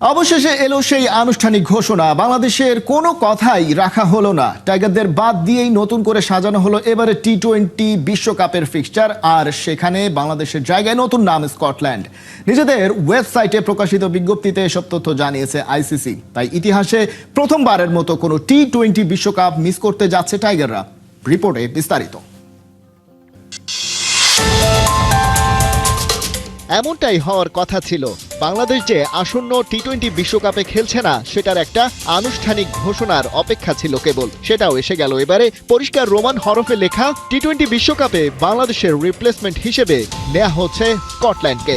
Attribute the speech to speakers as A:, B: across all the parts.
A: অবশেষে এলো সেই আনুষ্ঠানিক ঘোষণা। বাংলাদেশের কোনো কথাই রাখা হলো না। টাইগারদের বাদ দিয়েই নতুন করে সাজানো হলো এবারে টি টোয়েন্টি বিশ্বকাপের ফিক্সচার, আর সেখানে বাংলাদেশের জায়গায় নতুন নাম স্কটল্যান্ড। নিজেদের ওয়েবসাইটে প্রকাশিত বিজ্ঞপ্তিতে এসব তথ্য জানিয়েছে আইসিসি তাই ইতিহাসে প্রথমবারের মতো কোনো টি টোয়েন্টি বিশ্বকাপ মিস করতে যাচ্ছে টাইগাররা। রিপোর্টে বিস্তারিত। এমনটাই হওয়ার কথা ছিল। বাংলাদেশ যে আসন্ন টি টোয়েন্টি বিশ্বকাপে খেলছে না, সেটার একটা আনুষ্ঠানিক ঘোষণার অপেক্ষা ছিল কেবল। সেটাও এসে গেল এবারে পরিষ্কার রোমান হরফে লেখা টি টোয়েন্টি বিশ্বকাপে বাংলাদেশের রিপ্লেসমেন্ট হিসেবে নেওয়া হচ্ছে স্কটল্যান্ডকে।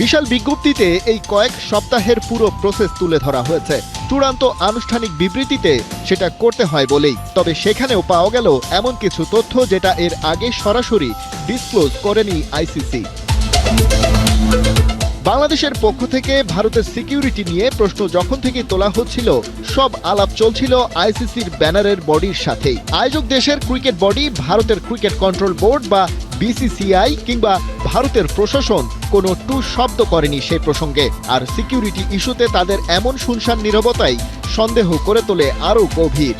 A: বিশাল বিজ্ঞপ্তিতে এই কয়েক সপ্তাহের পুরো প্রসেস তুলে ধরা হয়েছে। চূড়ান্ত আনুষ্ঠানিক বিবৃতিতে সেটা করতে হয় বলেই। তবে সেখানেও পাওয়া গেল এমন কিছু তথ্য যেটা এর আগে সরাসরি ডিসক্লোজ করেনি আইসিসি বাংলাদেশের পক্ষ থেকে ভারতের সিকিউরিটি নিয়ে প্রশ্ন যখন থেকে তোলা হচ্ছিল, সব আলাপ চলছিল আইসিসির ব্যানারের বডির সাথেই। আয়োজক দেশের ক্রিকেট বডি ভারতের ক্রিকেট কন্ট্রোল বোর্ড বা বিসিসিআই কিংবা ভারতের প্রশাসন কোনো টু শব্দ করেনি সেই প্রসঙ্গে। আর সিকিউরিটি ইস্যুতে তাদের এমন শুনশান নীরবতাই সন্দেহ করে তোলে আরও গভীর।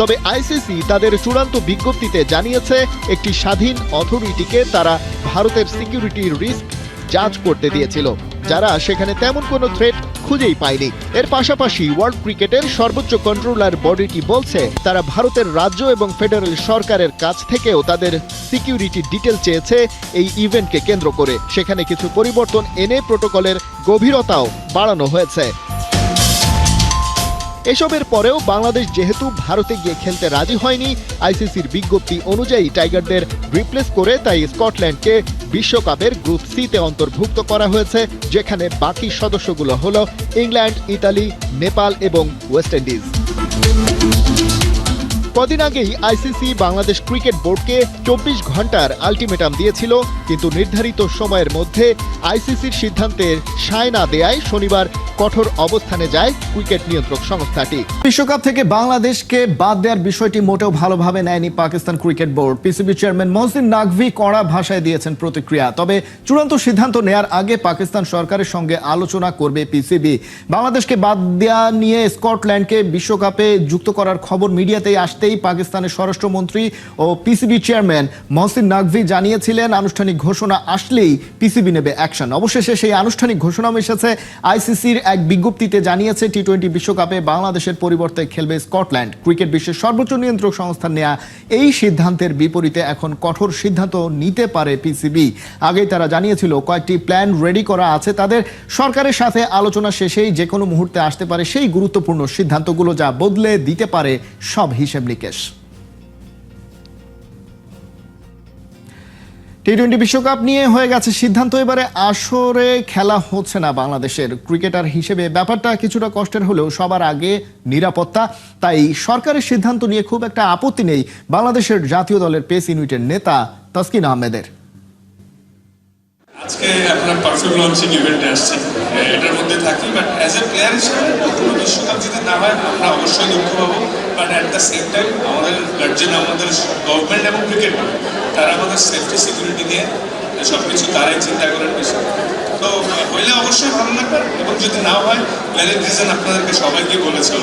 A: তবে আইসিসি তাদের চূড়ান্ত বিজ্ঞপ্তিতে জানিয়েছে, একটি স্বাধীন অথরিটিকে তারা ভারতের সিকিউরিটির রিস্ক জাজ করতে দিয়েছিল, যারা সেখানে তেমন কোনো থ্রেট খুঁজেই পায়নি। এর পাশাপাশি ওয়ার্ল্ড ক্রিকেটের সর্বোচ্চ কন্ট্রোলার বডিটি বলছে, তারা ভারতের রাজ্য এবং ফেডারেল সরকারের কাছ থেকেও তাদের সিকিউরিটি ডিটেল চেয়েছে এই ইভেন্টকে কেন্দ্র করে। সেখানে কিছু পরিবর্তন এনে প্রোটোকলের গভীরতাও বাড়ানো হয়েছে। এসবের পরেও বাংলাদেশ যেহেতু ভারতে গিয়ে খেলতে রাজি হয়নি, আইসিসির বিজ্ঞপ্তি অনুযায়ী টাইগারদের রিপ্লেস করে তাই স্কটল্যান্ডকে বিশ্বকাপের গ্রুপ সিতে অন্তর্ভুক্ত করা হয়েছে, যেখানে বাকি সদস্যগুলো হল ইংল্যান্ড, ইতালি, নেপাল এবং ওয়েস্ট ইন্ডিজ। কদিন আগেই আইসিসি বাংলাদেশ ক্রিকেট বোর্ডকে চব্বিশ ঘণ্টার আলটিমেটাম দিয়েছিল, কিন্তু নির্ধারিত সময়ের মধ্যে আইসিসির সিদ্ধান্তের সায় না দেয়ায় শনিবার কঠোর অবস্থানে যায় ক্রিকেট নিয়ন্ত্রক সংস্থাটি। বিশ্বকাপ থেকে বাংলাদেশকে বাদ দেওয়ার বিষয়টি মোটেও ভালোভাবে নেয়নি Pakistan cricket board. PCB chairman Mohsin Naqvi কড়া ভাষায় দিয়েছেন প্রতিক্রিয়া, তবে চূড়ান্ত সিদ্ধান্ত নেয়ার আগে পাকিস্তান সরকারের সঙ্গে আলোচনা করবে পিসিবি। বাংলাদেশকে বাদ দেওয়া নিয়ে স্কটল্যান্ডকে বিশ্বকাপে যুক্ত করার খবর মিডিয়াতেই আসতেই পাকিস্তানের স্বরাষ্ট্রমন্ত্রী ও পিসিবি চেয়ারম্যান মহসিন নাকভি জানিয়েছিলেন, আনুষ্ঠানিক ঘোষণা আসলেই পিসিবি নেবে অ্যাকশন অবশেষে সেই আনুষ্ঠানিক ঘোষণা এসেছে আইসিসির এক বিজ্ঞপ্তিতে জানিয়েছে টি টোয়েন্টি বিশ্বকাপে বাংলাদেশের পরিবর্তে খেলবে স্কটল্যান্ড। ক্রিকেট বিশ্বের সর্বোচ্চ নিয়ন্ত্রক সংস্থা নেয়া এই সিদ্ধান্তের বিপরীতে এখন কঠোর সিদ্ধান্ত নিতে পারে পিসিবি। আগেই তারা জানিয়েছিল, কয়েকটি প্ল্যান রেডি করা আছে, তাদের সরকারের সাথে আলোচনা শেষেই যে কোনো মুহূর্তে আসতে পারে সেই গুরুত্বপূর্ণ সিদ্ধান্তগুলো যা বদলে দিতে পারে সব হিসেব নিকেশ টি টোয়েন্টি বিশ্বকাপ নিয়ে হয়ে গেছে সিদ্ধান্ত, এবারে আসরে খেলা হচ্ছে না বাংলাদেশের ক্রিকেটার হিসেবে। ব্যাপারটা কিছুটা কষ্টের হলেও সবার আগে নিরাপত্তা। তাই সরকারের সিদ্ধান্ত নিয়ে খুব একটা আপত্তি নেই বাংলাদেশের জাতীয় দলের পেস ইউনিটের নেতা তাসকিন আহমেদের।
B: আজকে আপনার লঞ্চিং ইভেন্টে আসছি এটার মধ্যে থাকি বাট অ্যাজ এ প্লেয়ার হিসেবে কখনো বিশ্বকাপ যদি না হয়, আমরা অবশ্যই দুঃখ পাবো। But at the same time আমাদের গার্জেন আমাদের গভর্নমেন্ট এবং ক্রিকেট তারা আমাদের সেফটি সিকিউরিটি নিয়ে সব কিছু তারাই চিন্তা করেন বিষয়। তো হইলে অবশ্যই ভালো লাগবে এবং যদি না হয় ভ্যালিড রিজন আপনাদেরকে সবাইকে বলেছে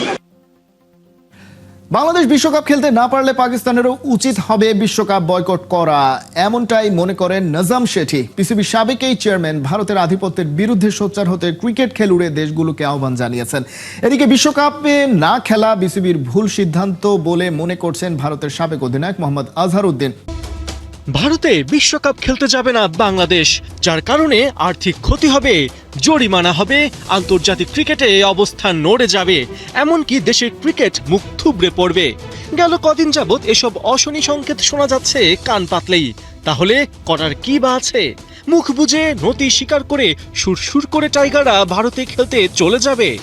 A: বাংলাদেশ বিশ্বকাপ খেলতে না পারলে পাকিস্তানেরও উচিত হবে বিশ্বকাপ বয়কট করা। এমনটাই মনে করেন নজাম শেঠি। পিসিবি সাবেক এই চেয়ারম্যান, ভারতের আধিপত্যের বিরুদ্ধে সোচ্চার হতে ক্রিকেট খেলুড়ে দেশগুলোকে আহ্বান জানিয়েছেন। এদিকে বিশ্বকাপে না খেলা বিসিবির ভুল সিদ্ধান্ত বলে মনে করছেন ভারতের সাবেক অধিনায়ক মোহাম্মদ আজহার উদ্দিন
C: ভারতে বিশ্বকাপ খেলতে যাবে না বাংলাদেশ, যার কারণে আর্থিক ক্ষতি হবে, জরিমানা হবে, আন্তর্জাতিক ক্রিকেটে অবস্থান নড়ে যাবে, এমনকি দেশের ক্রিকেট মুখ থুবড়ে পড়বে। গেল কদিন যাবৎ এসব অশনি সংকেত শোনা যাচ্ছে কান পাতলেই। তাহলে করার কি বা আছে? মুখ বুজে নতি স্বীকার করে সুরসুর করে টাইগাররা ভারতে খেলতে চলে যাবে।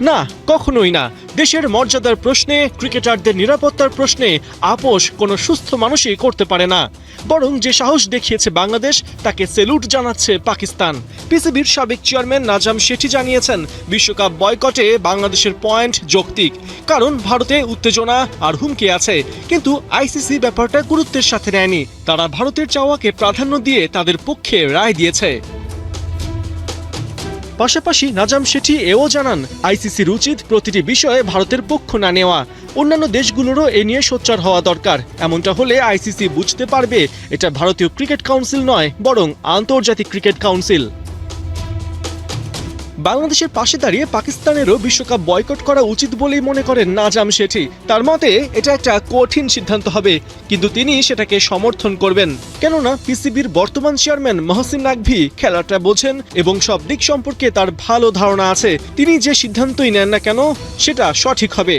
C: না, কখনোই না। দেশের মর্যাদার প্রশ্নে, ক্রিকেটারদের নিরাপত্তার প্রশ্নে আপোষ কোনো সুস্থ মানুষই করতে পারে না। বরং যে সাহস দেখিয়েছে বাংলাদেশ, তাকে সেলুট জানাচ্ছে পাকিস্তান। পিসিবির সাবেক চেয়ারম্যান নাজাম শেঠি জানিয়েছেন, বিশ্বকাপ বয়কটে বাংলাদেশের পয়েন্ট যৌক্তিক। কারণ ভারতে উত্তেজনা আর হুমকি আছে। কিন্তু আইসিসি ব্যাপারটা গুরুত্বের সাথে নেয়নি। তারা ভারতের চাওয়াকে প্রাধান্য দিয়ে তাদের পক্ষে রায় দিয়েছে। পাশাপাশি নাজাম শেঠি এও জানান, আইসিসির উচিত প্রতিটি বিষয়ে ভারতের পক্ষ না নেওয়া। অন্যান্য দেশগুলোরও এ নিয়ে সোচ্চার হওয়া দরকার। এমনটা হলে আইসিসি বুঝতে পারবে, এটা ভারতীয় ক্রিকেট কাউন্সিল নয়, বরং আন্তর্জাতিক ক্রিকেট কাউন্সিল। বাংলাদেশের পাশে দাঁড়িয়ে পাকিস্তানেরও বিশ্বকাপ বয়কট করা উচিত বলেই মনে করেন নাজাম শেঠি। তার মতে, এটা একটা কঠিন সিদ্ধান্ত হবে, কিন্তু তিনি সেটাকে সমর্থন করবেন। কেননা, পিসিবির বর্তমান চেয়ারম্যান মহসিন নাকভি খেলাটা বোঝেন এবং সব দিক সম্পর্কে তার ভালো ধারণা আছে। তিনি যে সিদ্ধান্তই নেন না কেন, সেটা সঠিক হবে।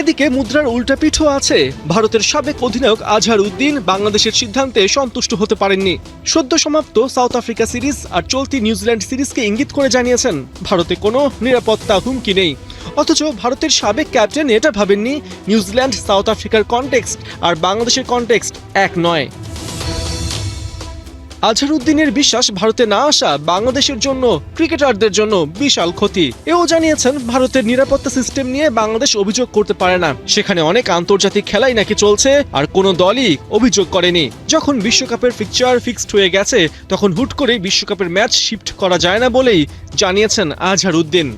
C: এদিকে মুদ্রার উল্টাপিঠও আছে। ভারতের সাবেক অধিনায়ক আজহার উদ্দিন বাংলাদেশের সিদ্ধান্তে সন্তুষ্ট হতে পারেননি। সদ্য সমাপ্ত সাউথ আফ্রিকা সিরিজ আর চলতি নিউজিল্যান্ড সিরিজকে ইঙ্গিত করে জানিয়েছেন, ভারতে কোনো নিরাপত্তা হুমকি নেই। অথচ ভারতের সাবেক ক্যাপ্টেন এটা ভাবেননি, নিউজিল্যান্ড সাউথ আফ্রিকার কনটেক্সট আর বাংলাদেশের কনটেক্সট এক নয়। আজহারউদ্দিনের বিশ্বাস ভারতে না আসা বাংলাদেশের জন্য ক্রিকেটারদের জন্য বিশাল ক্ষতি। এও জানিয়েছেন, ভারতের নিরাপত্তা সিস্টেম নিয়ে বাংলাদেশ অভিযোগ করতে পারে না। সেখানে অনেক আন্তর্জাতিক খেলাই নাকি চলছে, আর কোনো দলই অভিযোগ করেনি। যখন বিশ্বকাপের ফিকচার ফিক্সড হয়ে গেছে, তখন হুট করে বিশ্বকাপের ম্যাচ শিফট করা যায় না বলেই জানিয়েছেন আজহারউদ্দিন।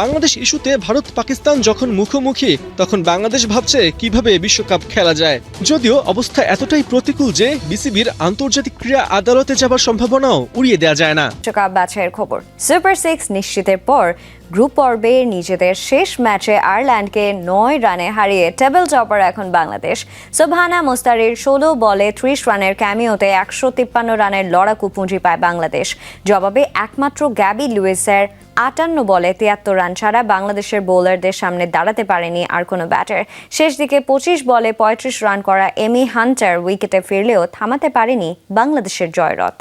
C: বাংলাদেশ ইস্যুতে ভারত পাকিস্তান যখন মুখোমুখি, তখন বাংলাদেশ ভাবছে কীভাবে বিশ্বকাপ খেলা যায়। যদিও অবস্থা এতটাই প্রতিকূল যে বিসিবির আন্তর্জাতিক ক্রীড়া আদালতে যাবার সম্ভাবনাও উড়িয়ে দেওয়া যায় না।
D: বিশ্বকাপ বাছাইয়ের খবর। সুপার সিক্স নিশ্চিতের পর গ্রুপ পর্বে নিজেদের শেষ ম্যাচে আয়ারল্যান্ডকে নয় রানে হারিয়ে টেবিল টপার এখন বাংলাদেশ। সোভানা মোস্তারির ষোলো বলে ত্রিশ রানের ক্যামিওতে একশো তিপ্পান্ন রানের লড়াকু পুঁজি পায় বাংলাদেশ। জবাবে একমাত্র গ্যাবি লুইসের আটান্ন বলে তিয়াত্তর রান ছাড়া বাংলাদেশের বোলারদের সামনে দাঁড়াতে পারেনি আর কোনো ব্যাটার। শেষ দিকে পঁচিশ বলে পঁয়ত্রিশ রান করা এমি হান্টার উইকেটে ফিরলেও থামাতে পারেনি বাংলাদেশের জয়রথ।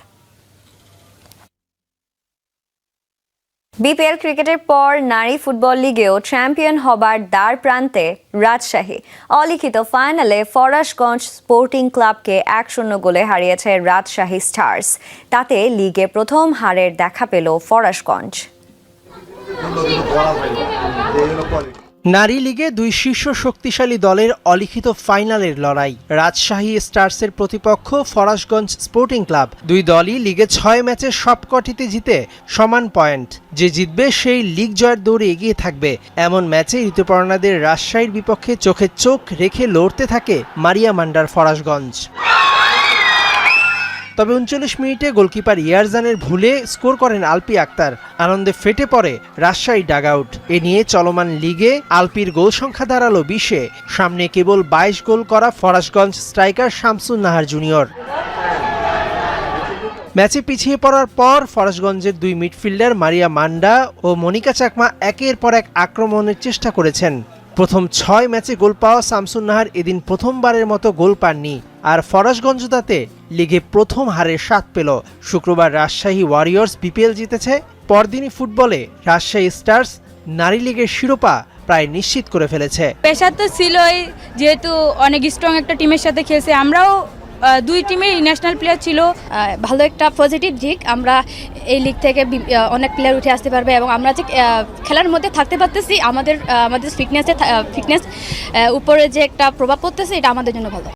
D: বিপিএল ক্রিকেটের পর নারী ফুটবল লিগেও চ্যাম্পিয়ন হবার দ্বার প্রান্তে রাজশাহী। অলিখিত ফাইনালে ফরাসগঞ্জ স্পোর্টিং ক্লাবকে এক শূন্য গোলে হারিয়েছে রাজশাহী স্টার্স। তাতে লিগে প্রথম হারের দেখা পেল ফরাসগঞ্জ।
E: নারী লিগে দুই শীর্ষ শক্তিশালী দলের অলিখিত ফাইনালের লড়াই। রাজশাহী স্টার্সের প্রতিপক্ষ ফরাসগঞ্জ স্পোর্টিং ক্লাব। দুই দলই লিগে ছয় ম্যাচে সবকটিতে জিতে সমান পয়েন্ট। যে জিতবে সেই লিগ জয়ের দৌড়ে এগিয়ে থাকবে। এমন ম্যাচে ঋতুপর্ণাদের রাজশাহীর বিপক্ষে চোখে চোখ রেখে লড়তে থাকে মারিয়া মান্ডার ফরাসগঞ্জ। তবে উনচল্লিশ মিনিটে গোলকিপার ইয়ারজানের ভুলে স্কোর করেন আলপি আক্তার। আনন্দে ফেটে পড়ে রাজশাহী ডাগআউট। এ নিয়ে চলমান লিগে আলপির গোল সংখ্যা দাঁড়াল বিশে। সামনে কেবল বাইশ গোল করা ফরাসগঞ্জ স্ট্রাইকার শামসুন নাহার জুনিয়র। ম্যাচে পিছিয়ে পড়ার পর ফরাসগঞ্জের দুই মিডফিল্ডার মারিয়া মান্ডা ও মনিকা চাকমা একের পর এক আক্রমণের চেষ্টা করেছেন। প্রথম ছয় ম্যাচে গোল পাওয়া শামসুন নাহার এদিন প্রথমবারের মতো গোল পাননি। আর ফরাসগঞ্জ তাতে লিগে প্রথম হারে স্বাদ পেল। শুক্রবার রাজশাহী ওয়ারিয়র্স বিপিএল জিতেছে। পরদিনই ফুটবলে রাজশাহী স্টার্স নারী লীগের শিরোপা প্রায় নিশ্চিত করে ফেলেছে।
F: পেশা তো ছিলই, যেহেতু অনেক স্ট্রং একটা টিমের সাথে খেলছে, আমরাও দুই টিমের ন্যাশনাল প্লেয়ার ছিল।
G: ভালো একটা পজিটিভ দিক, আমরা এই লিগ থেকে অনেক প্লেয়ার উঠে আসতে পারবে এবং আমরা যে খেলার মধ্যে থাকতে পারতেছি, আমাদের আমাদের ফিটনেসে ফিটনেস উপরে যে একটা প্রভাব পড়তেছে, এটা আমাদের জন্য ভালো।